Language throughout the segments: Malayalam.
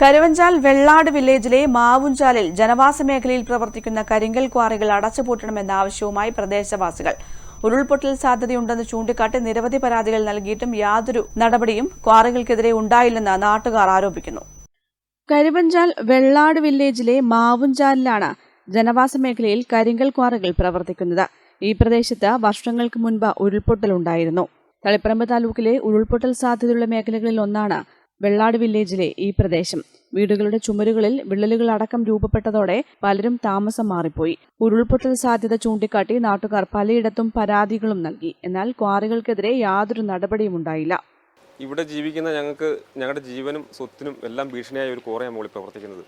കരുവഞ്ചാൽ വെള്ളാട് വില്ലേജിലെ മാവുഞ്ചാലിൽ ജനവാസ മേഖലയിൽ പ്രവർത്തിക്കുന്ന കരിങ്കൽ ക്വാറികൾ അടച്ചുപൂട്ടണമെന്ന ആവശ്യവുമായി പ്രദേശവാസികൾ. ഉരുൾപൊട്ടൽ സാധ്യതയുണ്ടെന്ന് ചൂണ്ടിക്കാട്ടി നിരവധി പരാതികൾ നൽകിയിട്ടും യാതൊരു നടപടിയും ക്വാറികൾക്കെതിരെ ഉണ്ടായില്ലെന്ന് നാട്ടുകാർ ആരോപിക്കുന്നു. കരുവഞ്ചാൽ വെള്ളാട് വില്ലേജിലെ മാവുഞ്ചാലിലാണ് ജനവാസ മേഖലയിൽ കരിങ്കൽ ക്വാറികൾ പ്രവർത്തിക്കുന്നത്. ഈ പ്രദേശത്ത് വർഷങ്ങൾക്ക് മുൻപ് ഉരുൾപൊട്ടലുണ്ടായിരുന്നു. തളിപ്പറമ്പ് താലൂക്കിലെ ഉരുൾപൊട്ടൽ സാധ്യതയുള്ള മേഖലകളിൽ ഒന്നാണ് വെള്ളാട് വില്ലേജിലെ ഈ പ്രദേശം. വീടുകളുടെ ചുമരുകളിൽ വിള്ളലുകൾ അടക്കം രൂപപ്പെട്ടതോടെ പലരും താമസം മാറിപ്പോയി. ഉരുൾപൊട്ടൽ സാധ്യത ചൂണ്ടിക്കാട്ടി നാട്ടുകാർ പലയിടത്തും പരാതികളും നൽകി. എന്നാൽ ക്വാറികൾക്കെതിരെ യാതൊരു നടപടിയും ഉണ്ടായില്ല. ഇവിടെ ജീവിക്കുന്ന ഞങ്ങൾക്ക് ഞങ്ങളുടെ ജീവനും സ്വത്തിനും എല്ലാം ഭീഷണിയായ ഒരു കോറയാണ് മുകളിൽ പ്രവർത്തിക്കുന്നത്.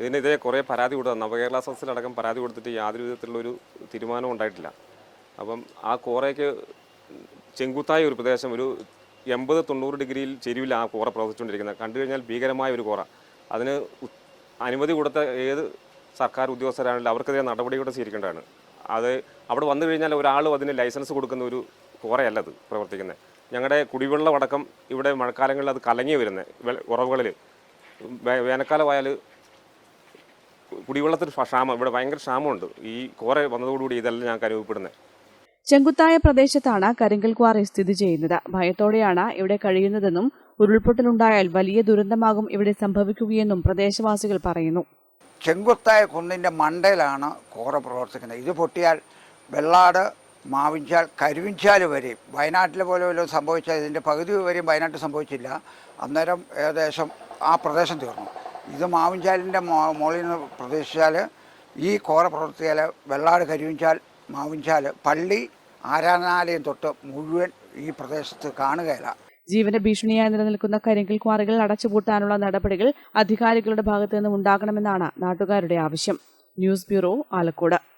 ഇതിനെതിരെ കുറേ പരാതി കൊടുത്ത നവകേരള സദസ്സിലടക്കം പരാതി കൊടുത്തിട്ട് യാതൊരു വിധത്തിലുള്ള ഒരു തീരുമാനവും ഉണ്ടായിട്ടില്ല. അപ്പം ആ കോറയ്ക്ക് ചെങ്കുത്തായ ഒരു പ്രദേശം ഒരു എൺപത് തൊണ്ണൂറ് ഡിഗ്രിയിൽ ചെരുവിൽ ആ കോറ പ്രവർത്തിച്ചുകൊണ്ടിരിക്കുന്നത് കണ്ടു കഴിഞ്ഞാൽ ഭീകരമായ ഒരു കോറ. അതിന് അനുമതി കൊടുത്ത ഏത് സർക്കാർ ഉദ്യോഗസ്ഥരാണെങ്കിലും അവർക്കെതിരെ നടപടികൾ സ്വീകരിക്കേണ്ടതാണ്. അത് അവിടെ വന്നു കഴിഞ്ഞാൽ ഒരാളും അതിന് ലൈസൻസ് കൊടുക്കുന്ന ഒരു കോറയല്ല അത് പ്രവർത്തിക്കുന്നത്. ഞങ്ങളുടെ കുടിവെള്ളമടക്കം ഇവിടെ മഴക്കാലങ്ങളിൽ അത് കലങ്ങി വരുന്നത്. ഉറവുകളിൽ വേനൽക്കാലമായാൽ കുടിവെള്ളത്തിന് ക്ഷാമം ഇവിടെ ഭയങ്കര ക്ഷാമമുണ്ട്. ഈ കോറ വന്നതോടുകൂടി ഇതെല്ലാം ഞങ്ങൾക്ക് അനുഭവപ്പെടുന്നത് ചെങ്കുത്തായ പ്രദേശത്താണ് കരിങ്കൽ ക്വാറി സ്ഥിതി ചെയ്യുന്നത്. ഭയത്തോടെയാണ് ഇവിടെ കഴിയുന്നതെന്നും ഉരുൾപൊട്ടലുണ്ടായാൽ വലിയ ദുരന്തമാകും ഇവിടെ സംഭവിക്കുകയെന്നും പ്രദേശവാസികൾ പറയുന്നു. ചെങ്കുത്തായ കുന്നിന്റെ മണ്ടയിലാണ് കോറ പ്രവർത്തിക്കുന്നത്. ഇത് പൊട്ടിയാൽ വെള്ളാട് മാവിഞ്ചാൽ കരുവിഞ്ചാൽ വരെയും വയനാട്ടിലെ പോലെ വല്ലതും സംഭവിച്ചാൽ ഇതിന്റെ പകുതി വരെയും വയനാട്ടിൽ സംഭവിച്ചില്ല. അന്നേരം ഏകദേശം ആ പ്രദേശം തീർന്നു. ഇത് മാവിഞ്ചാലിന്റെ മുകളിൽ നിന്ന് പ്രതീക്ഷിച്ചാൽ ഈ കോറ പ്രവർത്തിയാൽ വെള്ളാട് കരുവിഞ്ചാൽ മാവിഞ്ചാൽ പള്ളി ആരാധനാലയം തൊട്ട് മുഴുവൻ ഈ പ്രദേശത്ത് കാണുകയില്ല. ജീവന ഭീഷണിയായി നിലനിൽക്കുന്ന കരിങ്കൽ ക്വാറികൾ അടച്ചുപൂട്ടാനുള്ള നടപടികൾ അധികാരികളുടെ ഭാഗത്തു നിന്നും ഉണ്ടാകണമെന്നാണ് നാട്ടുകാരുടെ ആവശ്യം. News bureau Alakode.